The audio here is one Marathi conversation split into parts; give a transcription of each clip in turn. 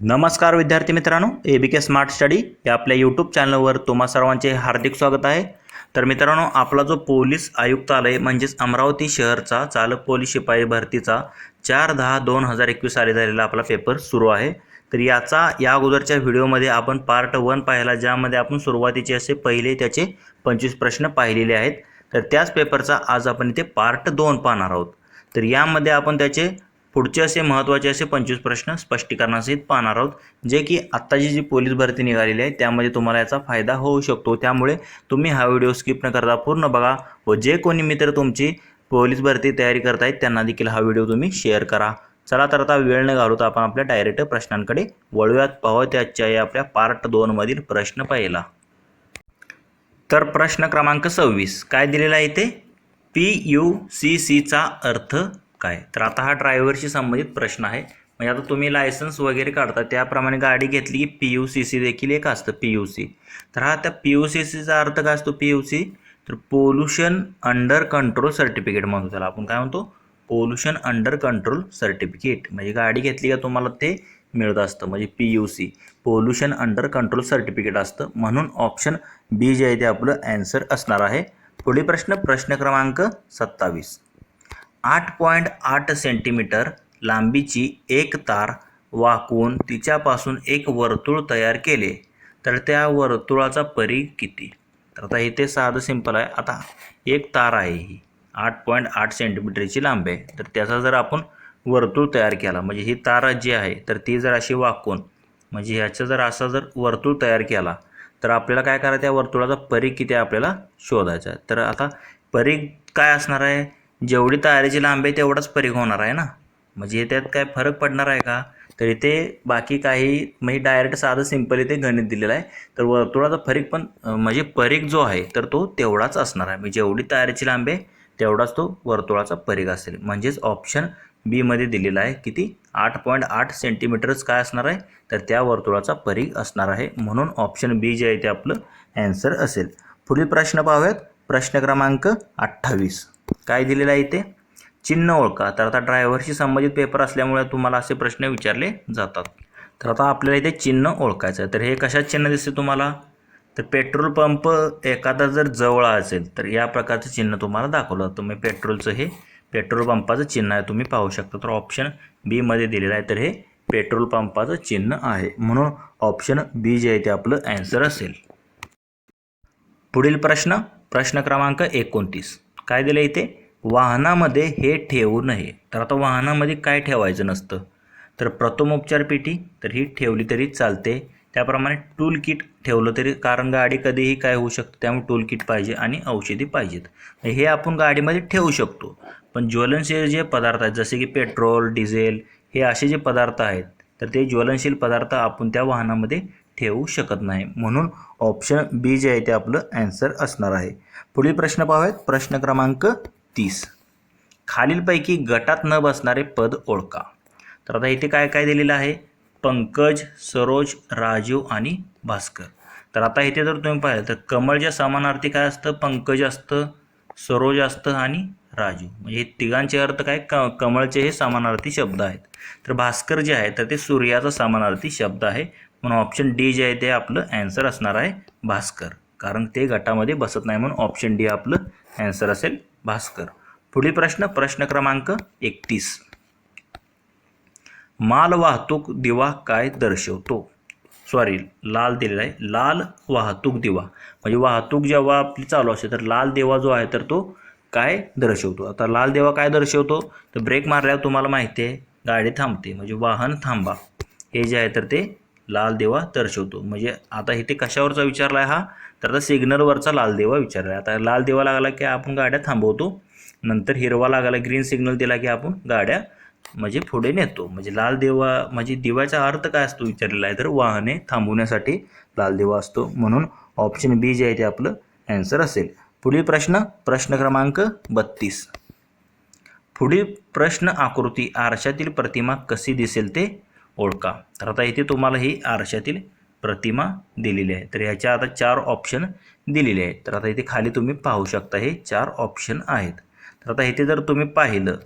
नमस्कार विद्यार्थी मित्रांनो ए बी के स्मार्ट स्टडी या आपल्या यूट्यूब चॅनलवर तुम्हा सर्वांचे हार्दिक स्वागत आहे. तर मित्रांनो आपला जो पोलीस आयुक्तालय म्हणजेच अमरावती शहरचा चालक पोलीस शिपाई भरतीचा चार दहा दोन हजार एकवीस साली झालेला आपला पेपर सुरू आहे. तर याचा या अगोदरच्या व्हिडिओमध्ये आपण पार्ट वन पाहिला ज्यामध्ये आपण सुरुवातीचे असे पहिले त्याचे पंचवीस प्रश्न पाहिलेले आहेत. तर त्याच पेपरचा आज आपण इथे पार्ट दोन पाहणार आहोत. तर यामध्ये आपण त्याचे पुढचे असे महत्त्वाचे असे पंचवीस प्रश्न स्पष्टीकरणासहित पाहणार आहोत जे की आत्ताची जी पोलीस भरती निघालेली आहे त्यामध्ये तुम्हाला याचा फायदा होऊ शकतो. त्यामुळे तुम्ही हा व्हिडिओ स्किप न करता पूर्ण बघा व जे कोणी मित्र तुमची पोलीस भरती तयारी करतायत त्यांना देखील हा व्हिडिओ तुम्ही शेअर करा. चला तर आता वेळ न घालवता आपण आपल्या डायरेक्ट प्रश्नांकडे वळूयात. पाहूयात त्याच्या या आपल्या पार्ट दोनमधील प्रश्न पाहिला. तर प्रश्न क्रमांक सव्वीस. काय दिलेला आहे ते पी यू सी सीचा अर्थ काय तर आता हा ड्रायव्हरशी संबंधित प्रश्न आहे. म्हणजे आता तुम्ही लायसन्स वगैरे काढता त्याप्रमाणे गाडी घेतली की पी यू सी सी देखील एक असतं पी यू सी तर हा त्या पी यू सी सीचा अर्थ काय असतो पी यू सी तर पोल्युशन अंडर कंट्रोल सर्टिफिकेट म्हणतो त्याला. आपण काय म्हणतो? पोल्युशन अंडर कंट्रोल सर्टिफिकेट म्हणजे गाडी घेतली का तुम्हाला ते मिळत असतं. म्हणजे P U C pollution under control certificate असतं. म्हणून ऑप्शन बी जे आहे ते आपलं ॲन्सर असणार आहे. पुढील प्रश्न प्रश्न क्रमांक सत्तावीस. आठ पॉईंट आठ सेंटीमीटर लांबीची एक तार वाकवून तिच्यापासून एक वर्तुळ तयार केले तर त्या वर्तुळाचा परी किती? तर आता इथे साधं सिंपल आहे. आता एक तार आहे ही. आठ पॉईंट आठ सेंटीमीटरची लांबी आहे. तर त्याचा जर आपण वर्तुळ तयार केला म्हणजे ही तार जी आहे तर ती जर अशी वाकून म्हणजे ह्याचं जर असा जर वर्तुळ तयार केला तर आपल्याला काय करायचं त्या वर्तुळाचा परीघ किती आपल्याला शोधायचा आहे. तर आता परीघ काय असणार आहे? जेवढी तारेची लांबी आहे तेवढाच परीघ होणार आहे ना? म्हणजे त्यात काय फरक पडणार आहे का? तर इथे बाकी काही म्हणजे डायरेक्ट साधं सिंपल इथे गणित दिलेलं आहे. तर वर्तुळाचा फरीक पण म्हणजे परीघ जो आहे तर तो तेवढाच असणार आहे. म्हणजे जेवढी तारेची लांबी आहे तेवढाच तो वर्तुळाचा परीघ असेल. म्हणजेच ऑप्शन बीमध्ये दिलेला आहे किती? आठ पॉईंट आठ सेंटीमीटरच काय असणार आहे? तर त्या वर्तुळाचा परीघ असणार आहे. म्हणून ऑप्शन बी जे आहे ते आपलं ॲन्सर असेल. पुढील प्रश्न पाहूयात. प्रश्न क्रमांक अठ्ठावीस. काय दिलेलं आहे इथे चिन्ह ओळखा. तर आता ड्रायव्हरशी संबंधित पेपर असल्यामुळे तुम्हाला असे प्रश्न विचारले जातात. तर आता आपल्याला इथे चिन्ह ओळखायचं आहे. तर हे कशात चिन्ह दिसते तुम्हाला? तर पेट्रोल पंप एखादा जर जवळ असेल तर या प्रकारचं चिन्ह तुम्हाला दाखवलं जातं. मी पेट्रोलचं हे पेट्रोल पंपाचं चिन्ह आहे तुम्ही पाहू शकता. तर ऑप्शन बीमध्ये दिलेलं आहे तर हे पेट्रोल पंपाचं चिन्ह आहे. म्हणून ऑप्शन बी जे आहे ते आपलं ॲन्सर असेल. पुढील प्रश्न प्रश्न क्रमांक एकोणतीस. काय दिलं इथे? वाहनामध्ये हे ठेवू नये. तर आता वाहनामध्ये काय ठेवायचं नसतं? तर प्रथमोपचार पेटी तर ही ठेवली तरी चालते. त्याप्रमाणे टूल किट ठेवलं तरी कारण गाडी कधीही काय होऊ शकतं त्यामुळे टूल किट पाहिजे आणि औषधी पाहिजेत. हे आपण गाडीमध्ये ठेवू शकतो. पण ज्वलनशील जे पदार्थ आहेत जसे की पेट्रोल डिझेल हे असे जे पदार्थ आहेत तर ते ज्वलनशील पदार्थ आपण त्या वाहनामध्ये ठेवू शकत नाही. म्हणून ऑप्शन बी जे आहे ते आपलं ॲन्सर असणार आहे. पुढील प्रश्न पाहूयात. प्रश्न क्रमांक तीस. खालीलपैकी गटात न बसणारे पद ओळखा. तर आता इथे काय काय दिलेलं आहे? पंकज सरोज राजीव आणि भास्कर. तर आता इथे जर तुम्ही पाहिलं तर कमळच्या समानार्थी काय असतं? पंकज असतं सरोज असतं आणि राजू. म्हणजे हे तिघांचे अर्थ काय? क कमळचे हे समानार्थी शब्द आहेत. तर भास्कर जे आहे तर ते सूर्याचा समानार्थी शब्द आहे. म्हणून ऑप्शन डी जे आहे ते आपलं ॲन्सर असणार आहे भास्कर. कारण ते गटामध्ये बसत नाही म्हणून ऑप्शन डी आपलं ॲन्सर असेल भास्कर. पुढील प्रश्न प्रश्न क्रमांक एकतीस. माल वाहतूक दिवा काय दर्शवतो? सॉरी लाल दिलेला आहे. लाल वाहतूक दिवा. म्हणजे वाहतूक जेव्हा आपली चालू असते तर लाल दिवा जो आहे तर तो काय दर्शवतो? आता लाल दिवा काय दर्शवतो? तर ब्रेक मारल्यावर तुम्हाला माहिती आहे गाडी थांबते. म्हणजे वाहन थांबा. हे जे आहे तर ते लाल देवा दर्शवतो. म्हणजे आता इथे कशावरचा विचारला आहे हा? तर आता सिग्नलवरचा लाल देवा विचारला आहे. आता लाल देवा लागला की आपण गाड्या थांबवतो. नंतर हिरवा लागला ग्रीन सिग्नल दिला की आपण गाड्या म्हणजे पुढे नेतो. म्हणजे लाल देवा म्हणजे दिव्याचा अर्थ काय असतो विचारलेला आहे? तर वाहने थांबवण्यासाठी लाल देवा असतो. म्हणून ऑप्शन बी जे आहे ते आपलं ॲन्सर असेल. पुढील प्रश्न प्रश्न क्रमांक बत्तीस. पुढील प्रश्न आकृती आरशातील प्रतिमा कशी दिसेल ते ओळखा. तर आता इथे तुम्हाला ही आरशातील प्रतिमा दिलेली आहे. तर ह्याच्या आता चार ऑप्शन दिलेले आहेत. तर आता इथे खाली तुम्ही पाहू शकता हे चार ऑप्शन आहेत. तर आता इथे जर तुम्ही पाहिलं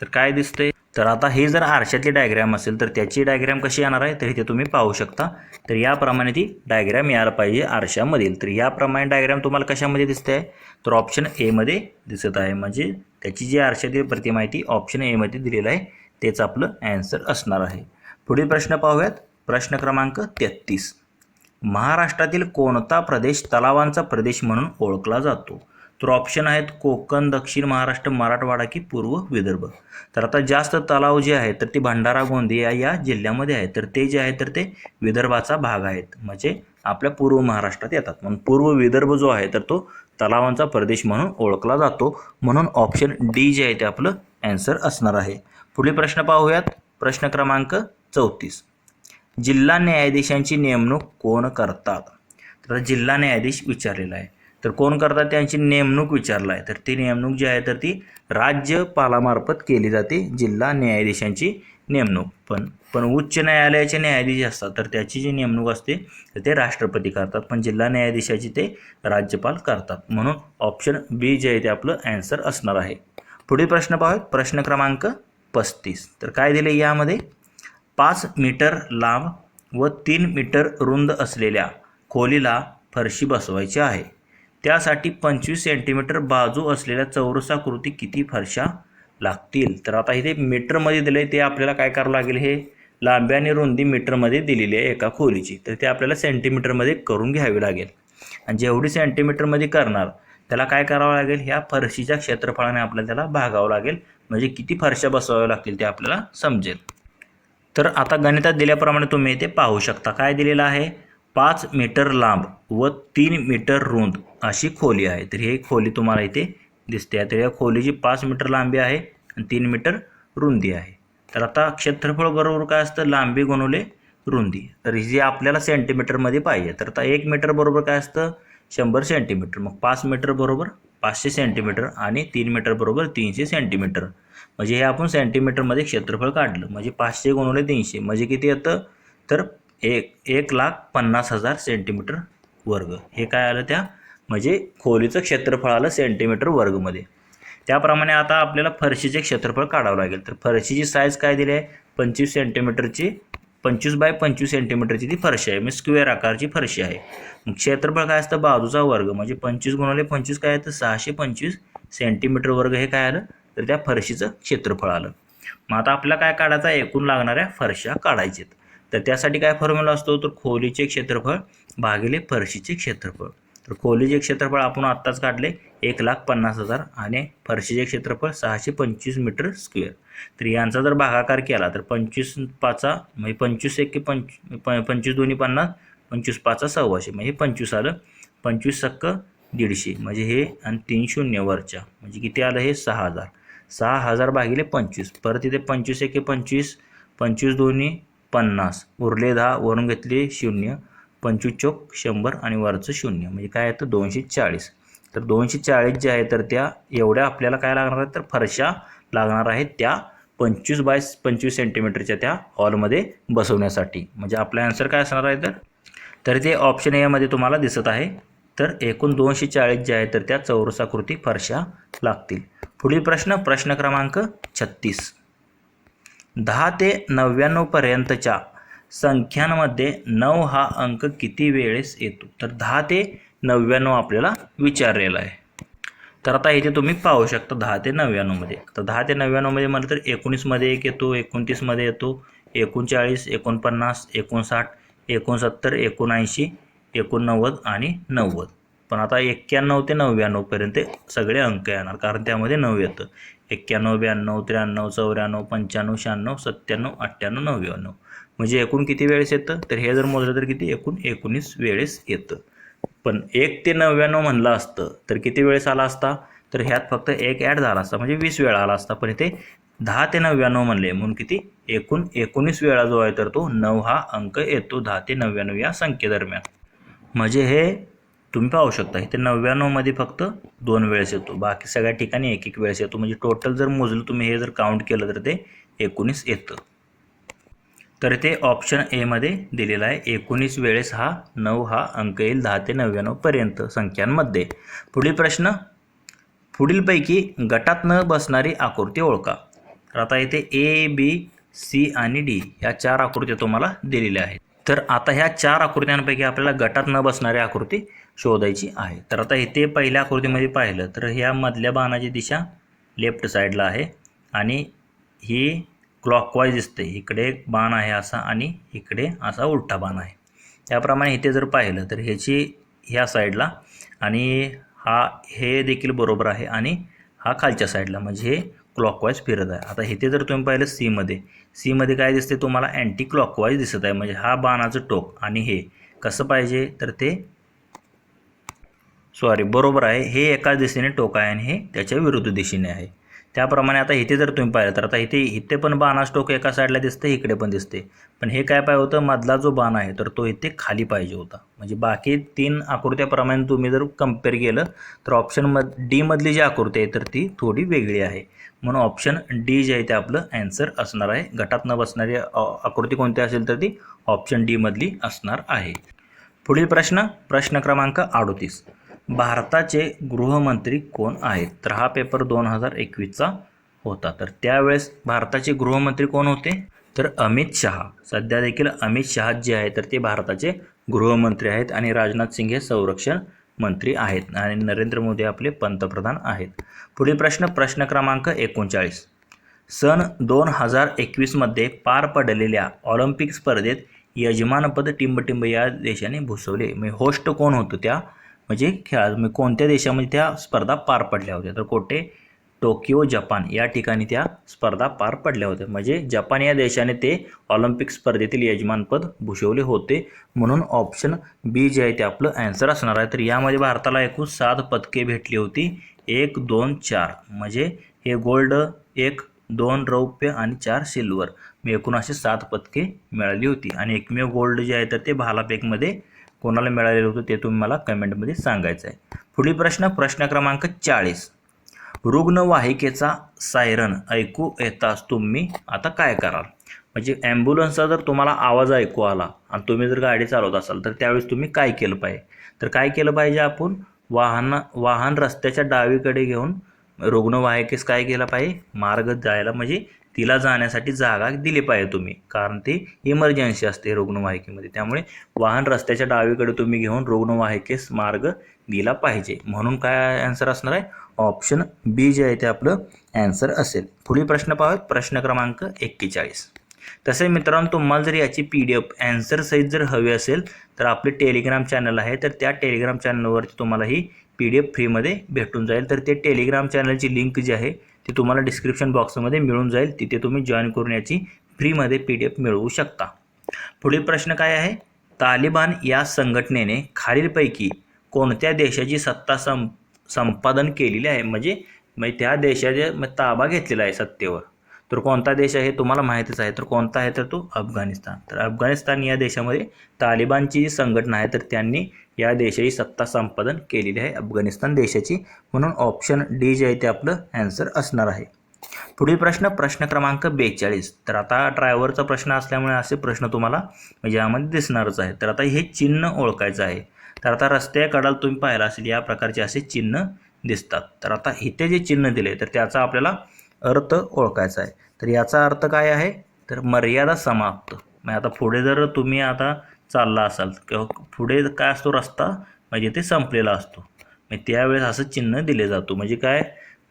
तर काय दिसतंय? तर आता हे जर आरशातली डायग्रॅम असेल तर त्याची डायग्रॅम कशी येणार आहे? तर इथे तुम्ही पाहू शकता. तर याप्रमाणे ती डायग्रॅम यायला पाहिजे आरशामधील. तर याप्रमाणे डायग्रॅम तुम्हाला कशामध्ये दिसते आहे तर ऑप्शन एमध्ये दिसत आहे. म्हणजे त्याची जी आरशातील प्रतिमा आहे ती ऑप्शन एमध्ये दिलेलं आहे. तेच आपलं ॲन्सर असणार आहे. पुढील प्रश्न पाहूयात. प्रश्न क्रमांक तेहतीस. महाराष्ट्रातील कोणता प्रदेश तलावांचा प्रदेश म्हणून ओळखला जातो? तर ऑप्शन आहेत कोकण दक्षिण महाराष्ट्र मराठवाडा की पूर्व विदर्भ. तर आता जास्त तलाव जे आहेत तर ते भंडारा गोंदिया या जिल्ह्यामध्ये आहेत. तर ते जे आहे तर ते विदर्भाचा भाग आहेत. म्हणजे आपल्या पूर्व महाराष्ट्रात येतात. म्हणून पूर्व विदर्भ जो आहे तर तो तलावांचा प्रदेश म्हणून ओळखला जातो. म्हणून ऑप्शन डी जे आहे ते आपलं ॲन्सर असणार आहे. पुढील प्रश्न पाहूयात. प्रश्न क्रमांक चौतीस. जिल्हा न्यायाधीशांची नेमणूक कोण करतात? तर जिल्हा न्यायाधीश विचारलेला आहे. तर कोण करतात? त्यांची नेमणूक विचारला आहे तर ती नेमणूक जी आहे तर ती राज्यपालामार्फत केली जाते. जिल्हा न्यायाधीशांची नेमणूक. पण पण उच्च न्यायालयाचे न्यायाधीश असतात तर त्याची जी नेमणूक असते तर ते राष्ट्रपती करतात. पण जिल्हा न्यायाधीशाची ते राज्यपाल करतात. म्हणून ऑप्शन बी जे आहे ते आपलं ॲन्सर असणार आहे. पुढील प्रश्न पाहूयात. प्रश्न क्रमांक पस्तीस. तर काय दिले यामध्ये? पाच मीटर लांब व तीन मीटर रुंद असलेल्या खोलीला फरशी बसवायची आहे. त्यासाठी पंचवीस सेंटीमीटर बाजू असलेल्या चौरसाकृती किती फरशा लागतील? तर आता इथे मीटरमध्ये दिलं आहे ते आपल्याला काय करावं लागेल हे? लांबी आणि रुंदी मीटरमध्ये दिलेली आहे एका खोलीची. तर ते आपल्याला सेंटीमीटरमध्ये करून घ्यावी लागेल. आणि जेवढी सेंटीमीटरमध्ये करणार त्याला काय करावं लागेल? ह्या फरशीच्या क्षेत्रफळाने आपल्याला त्याला भागावं लागेल. म्हणजे किती फरशा बसवाव्या लागतील ते आपल्याला समजेल. तर आता गणितात दिल्याप्रमाणे तुम्ही इथे पाहू शकता. काय दिलेलं आहे? पाच मीटर लांब व तीन मीटर रुंद अशी खोली आहे. तर ही खोली तुम्हाला इथे दिसते. तर या खोलीची पाच मीटर लांबी आहे आणि तीन मीटर रुंदी आहे. तर आता क्षेत्रफळ बरोबर काय असतं? लांबी गुणवले रुंदी. तर ही जी आपल्याला सेंटीमीटरमध्ये पाहिजे. तर आता एक मीटर बरोबर काय असतं? शंभर सेंटीमीटर मग पाच मीटर बरोबर पाचशे सेंटीमीटर आणि तीन मीटर बरोबर तीनशे सेंटीमीटर म्हणजे हे आपण सेंटीमीटरमध्ये क्षेत्रफळ काढलं. म्हणजे पाचशे गुणवले तीनशे. म्हणजे किती येतं? तर एक एक लाख पन्नास हजार सेंटीमीटर वर्ग. हे काय आलं त्या? म्हणजे खोलीचं क्षेत्रफळ आलं सेंटीमीटर वर्गमध्ये. त्याप्रमाणे आता आपल्याला फरशीचे क्षेत्रफळ काढावं लागेल. तर फरशीची साईज काय दिली आहे? पंचवीस सेंटीमीटरची पंचवीस बाय पंचवीस सेंटीमीटरची ती फरशी आहे. म्हणजे स्क्वेअर आकारची फरशी आहे. मग क्षेत्रफळ काय असतं? बाजूचा वर्ग. म्हणजे पंचवीस गुणवले पंचवीस काय येतं? सहाशे पंचवीस सेंटीमीटर वर्ग. हे काय आलं? तर त्या फरशीचं क्षेत्रफळ आलं. मग आता आपल्याला काय काढायचं आहे? एकूण लागणाऱ्या फरशा काढायचेत. तर त्यासाठी काय फॉर्म्युला असतो? तर खोलीचे क्षेत्रफळ भागिले फरशीचे क्षेत्रफळ. तर खोलीचे क्षेत्रफळ आपण आत्ताच काढले एक लाख पन्नास हजार आणि फरशीचे क्षेत्रफळ सहाशे पंचवीस मीटर स्क्वेअर. तर यांचा जर भागाकार केला तर पंचवीस पाचा म्हणजे पंचवीस एक पंच प पंचवीस दोन्ही पन्नास पंचवीस पाचा सव्वाशे. म्हणजे पंचवीस आलं पंचवीस सक्क दीडशे. म्हणजे हे आणि तीन शून्य वरच्या. म्हणजे किती आलं? हे सहा हजार. सहा हजार भागिले पंचवीस. परत इथे पंचवीस एके पंचवीस पंचवीस दोन्ही पन्नास. उरले दहा वरून घेतले शून्य पंचवीस चौक शंभर आणि वरचं शून्य. म्हणजे काय येतं दोनशे चाळीस. तर दोनशे चाळीस जे आहे तर त्या एवढ्या आपल्याला काय लागणार आहेत? तर फरशा लागणार आहेत त्या पंचवीस बाय पंचवीस सेंटीमीटरच्या त्या हॉलमध्ये बसवण्यासाठी. म्हणजे आपला आन्सर काय असणार आहे तर? तर ते ऑप्शन एमध्ये तुम्हाला दिसत आहे. तर एकूण दोनशे चाळीस ज्या आहेत तर त्या चौरसाकृती फरशा लागतील. पुढील प्रश्न प्रश्न क्रमांक छत्तीस. दहा ते नव्याण्णवपर्यंतच्या संख्यांमध्ये नऊ हा अंक किती वेळेस येतो? तर दहा ते नव्याण्णव आपल्याला विचारलेला आहे. तर आता इथे तुम्ही पाहू शकता दहा ते नव्याण्णवमध्ये तर दहा ते नव्याण्णवमध्ये म्हटलं तर एकोणीसमध्ये एक येतो एकोणतीसमध्ये येतो एकोणचाळीस एकोणपन्नास एकोणसाठ एकोणसत्तर एकोणऐंशी एकोणनव्वद आणि नव्वद. पण आता एक्क्याण्णव ते नव्याण्णवपर्यंत सगळे अंक येणार कारण त्यामध्ये नऊ येतं. एक्क्याण्णव ब्याण्णव त्र्याण्णव चौऱ्याण्णव पंच्याण्णव शहाण्णव सत्त्याण्णव अठ्ठ्याण्णव नव्याण्णव. म्हणजे एकूण किती वेळेस येतं? तर हे जर मोजलं तर किती? एकूण एकोणीस वेळेस येतं. पण एक ते नव्याण्णव म्हणलं असतं तर किती वेळेस आला असता? तर ह्यात फक्त एक ॲड झाला असता म्हणजे वीस वेळा आला असता. पण इथे दहा ते नव्याण्णव म्हणले म्हणून किती? एकूण एकोणीस वेळा जो आहे तर तो नऊ हा अंक येतो दहा ते नव्याण्णव या संख्येदरम्यान. म्हणजे हे तुम्ही पाहू शकता इथे नव्याण्णवमध्ये फक्त दोन वेळेस येतो. बाकी सगळ्या ठिकाणी एक एक वेळेस येतो. म्हणजे टोटल जर मोजलं तुम्ही हे जर काउंट केलं तर ते एकोणीस येतं. तर ते ऑप्शन एमध्ये दिलेलं आहे एकोणीस वेळेस हा नऊ हा अंक येईल दहा ते नव्याण्णवपर्यंत संख्यांमध्ये. पुढील प्रश्न पुढीलपैकी गटात न बसणारी आकृती ओळखा. तर आता इथे ए बी सी आणि डी या चार आकृत्या तुम्हाला दिलेल्या आहेत. तर आता ह्या चार आकृत्यांपैकी आपल्याला गटात न बसणारी आकृती शोधायची आहे. तर आता इथे पहिल्या आकृतीमध्ये पाहिलं तर ह्या मधल्या बाणाची दिशा लेफ्ट साईडला आहे आणि ही क्लॉकवाईज दिसते. इकडे एक बाण आहे असा आणि इकडे असा उलटा बाण आहे. त्याप्रमाणे इथे जर पाहिलं तर ह्याची ह्या साईडला आणि हा हे देखील बरोबर आहे आणि हा खालच्या साईडला. म्हणजे हे क्लॉकवाईज फिरत आहे. आता इथे जर तुम्ही पाहिलं सीमध्ये सीमध्ये काय दिसते तुम्हाला अँटी क्लॉकवाईज दिसत आहे. म्हणजे हा बाणाचं टोक आणि हे. कसं पाहिजे? तर ते सॉरी बरोबर आहे. हे एकाच दिशेने टोक आहे आणि हे त्याच्या विरुद्ध दिशेने आहे. त्याप्रमाणे आता इथे जर तुम्ही पाहिलं तर आता इथे इथे पण बाणास टोक एका साईडला दिसते इकडे पण दिसते पण हे काय पाहिजे होतं? मधला जो बाण आहे तर तो इथे खाली पाहिजे होता. म्हणजे बाकी तीन आकृत्याप्रमाणे तुम्ही जर कंपेअर केलं तर ऑप्शन मध डीमधली जी आकृती आहे तर ती थोडी वेगळी आहे. म्हणून ऑप्शन डी जे आहे ते आपलं ॲन्सर असणार आहे. गटात न बसणारी आकृती कोणती असेल तर ती ऑप्शन डीमधली असणार आहे. पुढील प्रश्न प्रश्न क्रमांक अडोतीस. भारताचे गृहमंत्री कोण आहेत? तर हा पेपर दोन हजार एकवीसचा होता. तर त्यावेळेस भारताचे गृहमंत्री कोण होते? तर अमित शहा. सध्या देखील अमित शहा जे आहे तर ते भारताचे गृहमंत्री आहेत आणि राजनाथ सिंग हे संरक्षण मंत्री आहेत आणि नरेंद्र मोदी आपले पंतप्रधान आहेत. पुढील प्रश्न प्रश्न क्रमांक एकोणचाळीस. सन दोन हजार एकवीसमध्ये पार पडलेल्या ऑलिम्पिक स्पर्धेत यजमानपद टिंबटिंब या देशाने भूसवले. म्हणजे होस्ट कोण होतं त्या? म्हणजे खेळा कोणत्या देशामध्ये त्या स्पर्धा पार पडल्या होत्या? तर कोठे टोकियो जपान या ठिकाणी त्या स्पर्धा पार पडल्या होत्या. म्हणजे जपान या देशाने ते ऑलिम्पिक स्पर्धेतील यजमानपद भूषवले होते म्हणून ऑप्शन बी जे आहे ते आपलं ॲन्सर असणार आहे. तर यामध्ये भारताला एकूण सात पदके भेटली होती. एक दोन चार. म्हणजे हे गोल्ड एक दोन रौप्य आणि चार सिल्वर मी एकूण असे सात पदके मिळाली होती. आणि एकमेव गोल्ड जे आहे तर ते भालापेकमध्ये कोणाला मिळालेलं होतं ते तुम्ही मला कमेंटमध्ये सांगायचं आहे. पुढील प्रश्न प्रश्न क्रमांक चाळीस. रुग्णवाहिकेचा सायरन ऐकू येताच तुम्ही आता काय कराल? म्हणजे ॲम्ब्युलन्सचा जर तुम्हाला आवाज ऐकू आला आणि तुम्ही जर गाडी चालवत असाल तर त्यावेळेस तुम्ही काय केलं पाहिजे? तर काय केलं पाहिजे आपण? वाहन वाहन रस्त्याच्या डावीकडे घेऊन रुग्णवाहिकेस काय केलं पाहिजे? मार्ग जायला म्हणजे तिला जाण्यासाठी जागा दिली पाहिजे तुम्ही कारण ती इमर्जन्सी असते रुग्णवाहिकेमध्ये. त्यामुळे वाहन रस्त्याच्या डावीकडे तुम्ही घेऊन रुग्णवाहिकेस मार्ग दिला पाहिजे. म्हणून काय ॲन्सर असणार आहे? ऑप्शन बी जे आहे ते आपलं ॲन्सर असेल. पुढील प्रश्न पाहूयात. प्रश्न क्रमांक एक्केचाळीस. तसे मित्रांनो तुम्हाला जर याची पी डी एफ ॲन्सर सहित जर हवी असेल तर आपले टेलिग्राम चॅनल आहे तर त्या टेलिग्राम चॅनलवरती तुम्हाला ही पी डी एफ फ्रीमध्ये भेटून जाईल. तर ते टेलिग्राम चॅनलची लिंक जी आहे ती तुम्हाला डिस्क्रिप्शन बॉक्समध्ये मिळून जाईल. तिथे तुम्ही जॉईन करून याची फ्रीमध्ये पी डी एफ मिळवू शकता. पुढील प्रश्न काय आहे? तालिबान या संघटनेने खालीलपैकी कोणत्या देशाची सत्ता सं संपादन केलेली आहे. म्हणजे म्हणजे त्या देशाचे मग ताबा घेतलेला आहे सत्तेवर. तर कोणता देश आहे तुम्हाला माहितीच आहे. तर कोणता आहे तर तो अफगाणिस्तान. तर अफगाणिस्तान या देशामध्ये तालिबानची जी संघटना आहे तर त्यांनी या देशाची सत्ता संपादन केलेली आहे. अफगाणिस्तान देशाची. म्हणून ऑप्शन डी जे आहे ते आपलं ॲन्सर असणार आहे. पुढील प्रश्न प्रश्न क्रमांक बेचाळीस. तर आता ड्रायव्हरचा प्रश्न असल्यामुळे असे प्रश्न तुम्हाला म्हणजे यामध्ये दिसणारच आहे. तर आता हे चिन्ह ओळखायचं आहे. तर आता रस्त्याकडाला तुम्ही पाहिला असेल या प्रकारचे असे चिन्ह दिसतात. तर आता इथे जे चिन्ह दिले तर त्याचा आपल्याला अर्थ ओळखायचा आहे. तर याचा अर्थ काय आहे? तर मर्यादा समाप्त. म्हणजे आता पुढे जर तुम्ही आता चालला असाल किंवा पुढे काय असतो रस्ता? म्हणजे ते संपलेला असतो. मग त्यावेळेस असं चिन्ह दिले जातो. म्हणजे काय?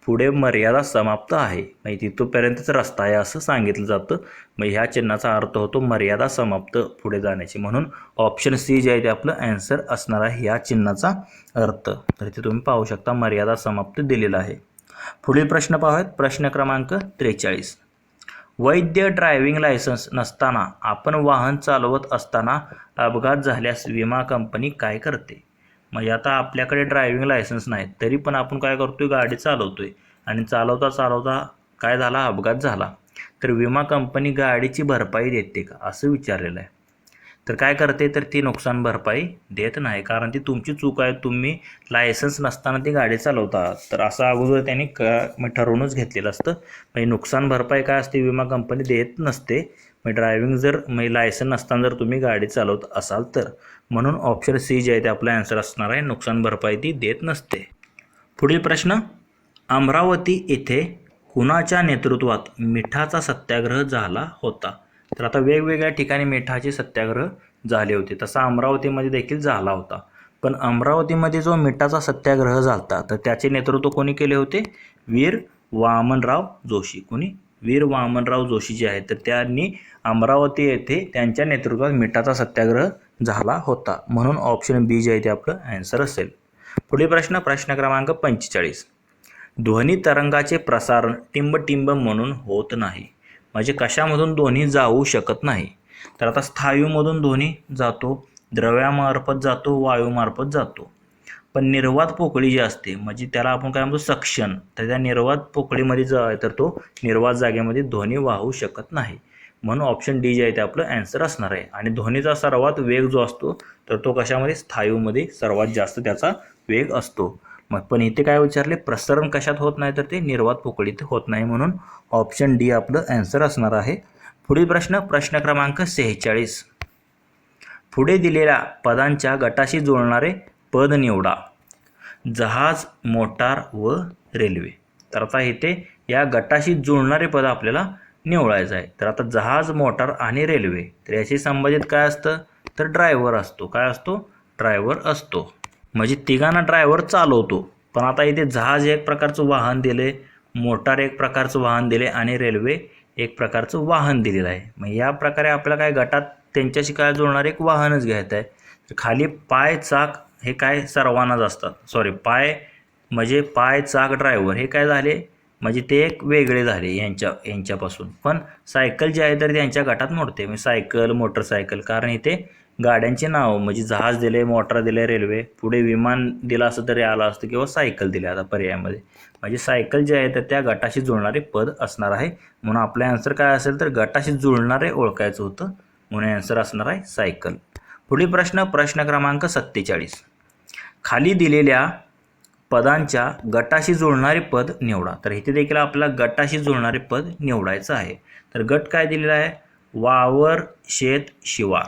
पुढे मर्यादा समाप्त आहे. म्हणजे तिथपर्यंतच रस्ता आहे असं सांगितलं जातं. मग ह्या चिन्हाचा अर्थ होतो मर्यादा समाप्त पुढे जाण्याची. म्हणून ऑप्शन सी जे आहे ते आपलं ॲन्सर असणार आहे ह्या चिन्हाचा अर्थ. तर इथे तुम्ही पाहू शकता मर्यादा समाप्त दिलेला आहे. पुढील प्रश्न पाहूयात. प्रश्न क्रमांक त्रेचाळीस. वैद्य ड्रायव्हिंग लायसन्स नसताना आपण वाहन चालवत असताना अपघात झाल्यास विमा कंपनी काय करते? म्हणजे आता आपल्याकडे ड्रायव्हिंग लायसन्स नाही तरी पण आपण काय करतो आहे गाडी चालवतो आहे आणि चालवता चालवता काय झाला? अपघात झाला. तर विमा कंपनी गाडीची भरपाई देते का? असं विचारलेलं आहे. तर काय करते? तर ती नुकसान भरपाई देत नाही. कारण ती तुमची चूक आहे. तुम्ही लायसन्स नसताना ती गाडी चालवता. तर असं अगोदर त्यांनी क ठरवूनच घेतलेलं असतं. म्हणजे नुकसान भरपाई काय असते? विमा कंपनी देत नसते. मग ड्रायव्हिंग जर मग लायसन नसताना जर तुम्ही गाडी चालवत असाल तर म्हणून ऑप्शन सी जे आहे ते आपला ॲन्सर असणार आहे नुकसान भरपाई ती देत नसते. पुढील प्रश्न अमरावती येथे कुणाच्या नेतृत्वात मिठाचा सत्याग्रह झाला होता? तर आता वेगवेगळ्या ठिकाणी मिठाचे सत्याग्रह झाले होते. तसा अमरावतीमध्ये देखील झाला होता. पण अमरावतीमध्ये जो मिठाचा सत्याग्रह झाला तर त्याचे नेतृत्व कोणी केले होते? वीर वामनराव जोशी. कोणी वीर वामनराव जोशी जे आहेत तर त्यांनी अमरावती येथे त्यांच्या नेतृत्वात मिठाचा सत्याग्रह झाला होता. म्हणून ऑप्शन बी जे आहे ते आपलं ॲन्सर असेल. पुढील प्रश्न प्रश्न क्रमांक पंचेचाळीस. ध्वनी तरंगाचे प्रसारण टिंबटिंब म्हणून होत नाही. म्हणजे कशामधून ध्वनी जाऊ शकत नाही? तर आता स्थायूमधून ध्वनी जातो द्रव्यामार्फत जातो वायूमार्फत जातो. पण निर्वात पोकळी जी असते म्हणजे त्याला आपण काय म्हणतो सक्शन. तर त्या निर्वात पोकळीमध्ये जो आहे तर तो निर्वात जागेमध्ये ध्वनी वाहू शकत नाही. म्हणून ऑप्शन डी जे आहे ते आपलं ॲन्सर असणार आहे. आणि ध्वनीचा सर्वात वेग जो असतो तर तो कशामध्ये? स्थायूमध्ये सर्वात जास्त त्याचा वेग असतो. मग पण इथे काय विचारले? प्रसरण कशात होत नाही तर ते निर्वात पोकळीत होत नाही. म्हणून ऑप्शन डी आपलं ॲन्सर असणार आहे. पुढील प्रश्न प्रश्न क्रमांक सेहेचाळीस. पुढे दिलेल्या पदांच्या गटाशी जुळणारे पद निवडा. जहाज मोटार व रेल्वे. तर आता इथे या गटाशी जुळणारे पद आपल्याला निवडायचं आहे. तर आता जहाज मोटार आणि रेल्वे. तर याशी संबंधित काय असतं? तर ड्रायव्हर असतो. काय असतो? ड्रायव्हर असतो. म्हणजे तिघांना ड्रायव्हर चालवतो. पण आता इथे जहाज एक प्रकारचं वाहन दिले मोटार एक प्रकारचं वाहन दिले आणि रेल्वे एक प्रकारचं वाहन दिलेलं आहे. मग या प्रकारे आपल्याला काय गटात त्यांच्याशी काय जुळणार एक वाहनच घ्यायचं आहे. तर खाली पाय चाक हे काय सर्वांनाच असतात. सॉरी पाय म्हणजे पाय चाक ड्रायव्हर हे काय झाले? म्हणजे ते एक वेगळे झाले यांच्या यांच्यापासून. पण सायकल जे आहे तर त्यांच्या गटात मोडते. म्हणजे सायकल मोटरसायकल कारण इथे गाड्यांचे नाव म्हणजे जहाज दिले मोटर दिले रेल्वे पुढे विमान दिलं असं तरी आलं असतं किंवा सायकल दिले आता पर्यायामध्ये. म्हणजे सायकल जे आहे तर त्या गटाशी जुळणारे पद असणार आहे. म्हणून आपलं आन्सर काय असेल तर गटाशी जुळणारे ओळखायचं होतं. म्हणून आन्सर असणार आहे सायकल. पुढील प्रश्न प्रश्न क्रमांक सत्तेचाळीस. खाली दिलेल्या पदांच्या गटाशी जुळणारे पद निवडा. तर इथे देखील आपला गटाशी जुळणारे पद निवडायचं आहे. तर गट काय दिलेला आहे? वावर शेत शिवार.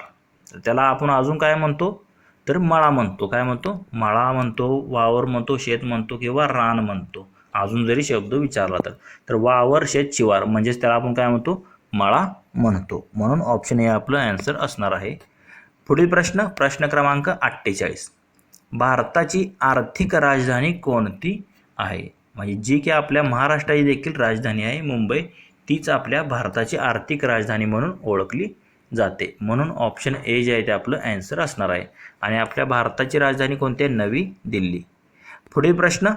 तर त्याला आपण अजून काय म्हणतो? तर मळा म्हणतो. काय म्हणतो? मळा म्हणतो वावर म्हणतो शेत म्हणतो किंवा रान म्हणतो. अजून जरी शब्द विचारला तर. तर वावर शेत शिवार म्हणजेच त्याला आपण काय म्हणतो? मळा म्हणतो. म्हणून ऑप्शन हे आपलं ॲन्सर असणार आहे. पुढील प्रश्न प्रश्न क्रमांक अठ्ठेचाळीस. भारताची आर्थिक राजधानी कोणती आहे? म्हणजे जी की आपल्या महाराष्ट्राची देखील राजधानी आहे मुंबई. तीच आपल्या भारताची आर्थिक राजधानी म्हणून ओळखली जाते. म्हणून ऑप्शन ए जे आहे ते आपलं ॲन्सर असणार आहे. आणि आपल्या भारताची राजधानी कोणती आहे? नवी दिल्ली. पुढील प्रश्न.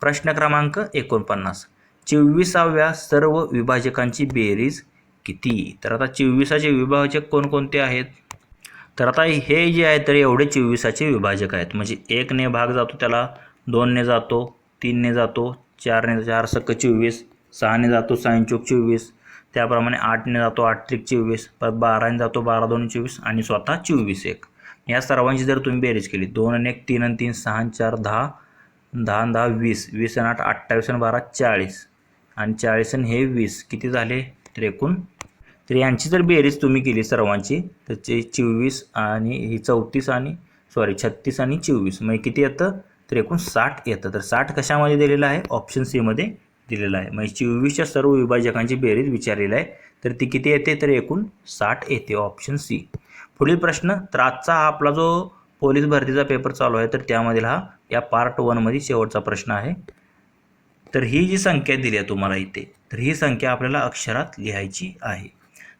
प्रश्न क्रमांक एकोणपन्नास. चोवीसाव्या सर्व विभाजकांची बेरीज किती? तर आता चोवीसाचे विभाजक कोणकोणते आहेत? तर आता हे जे आहे तर एवढे चोवीसाचे विभाजक आहेत. म्हणजे एकने भाग जातो त्याला दोनने जातो तीनने जातो चारने चार सक्क चोवीस सहाने जातो सायंचोक चौक चोवीस त्याप्रमाणे आठने जातो आठ त्रिक चोवीस परत बाराने जातो बारा दोन चोवीस आणि स्वतः चोवीस एक. या सर्वांची जर तुम्ही बेरीज केली दोन आणि एक तीन आणि तीन सहा आणि चार दहा दहा दहा वीस वीस आणि आठ अठ्ठावीस आणि बारा चाळीस. आणि चाळीस आणि हे वीस किती झाले? तर एकूण तर यांची जर बेरीज तुम्ही केली सर्वांची तर ते चोवीस आणि ही चौतीस आणि सॉरी छत्तीस आणि चोवीस. म्हणजे किती येतं? तर एकूण साठ येतं. तर साठ कशामध्ये दिलेलं आहे? ऑप्शन सीमध्ये दिलेलं आहे. म्हणजे चोवीसच्या सर्व विभाजकांची बेरीज विचारलेली आहे. तर ती किती येते? तर एकूण साठ येते. ऑप्शन सी पुढील प्रश्न तर आजचा हा आपला जो पोलीस भरतीचा पेपर चालू आहे तर त्यामधील हा या पार्ट वनमध्ये शेवटचा प्रश्न आहे. तर ही जी संख्या दिली आहे तुम्हाला इथे तर ही संख्या आपल्याला अक्षरात लिहायची आहे.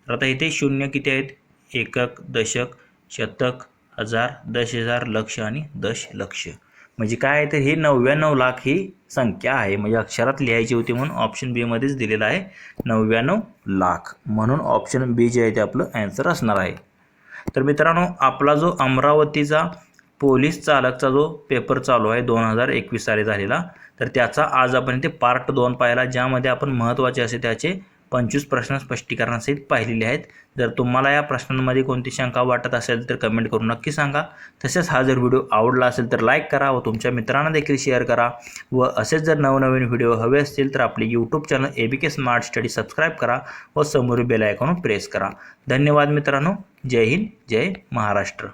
तर आता इथे शून्य किती आहेत? एकक दशक शतक हजार दश हजार लक्ष आणि दश लक्ष. म्हणजे काय आहे? तर ही नव्याण्णव लाख ही संख्या आहे. म्हणजे अक्षरात लिहायची होती म्हणून ऑप्शन बीमध्येच दिलेलं आहे. नव्याण्णव लाख. म्हणून ऑप्शन बी जे आहे ते आपलं ॲन्सर असणार आहे. तर मित्रांनो आपला जो अमरावतीचा पोलीस चालकचा जो पेपर चालू आहे दोन हजार एकवीस साली झालेला तर त्याचा आज आपण इथे पार्ट दोन पाहिला ज्यामध्ये आपण महत्त्वाचे असे त्याचे पंचवीस प्रश्न स्पष्टीकरणासहित पाहिलेले आहेत. जर तुम्हाला या प्रश्नांमध्ये कोणती शंका वाटत असेल तर कमेंट करून नक्की सांगा. तसेच हा जर व्हिडिओ आवडला असेल तर लाईक करा व तुमच्या मित्रांना देखील शेअर करा. व असेच जर नवनवीन व्हिडिओ हवे असतील तर आपले YouTube channel A B K smart study subscribe करा व समोर बेल आयकॉन प्रेस करा. धन्यवाद मित्रांनो. जय हिंद जय महाराष्ट्र.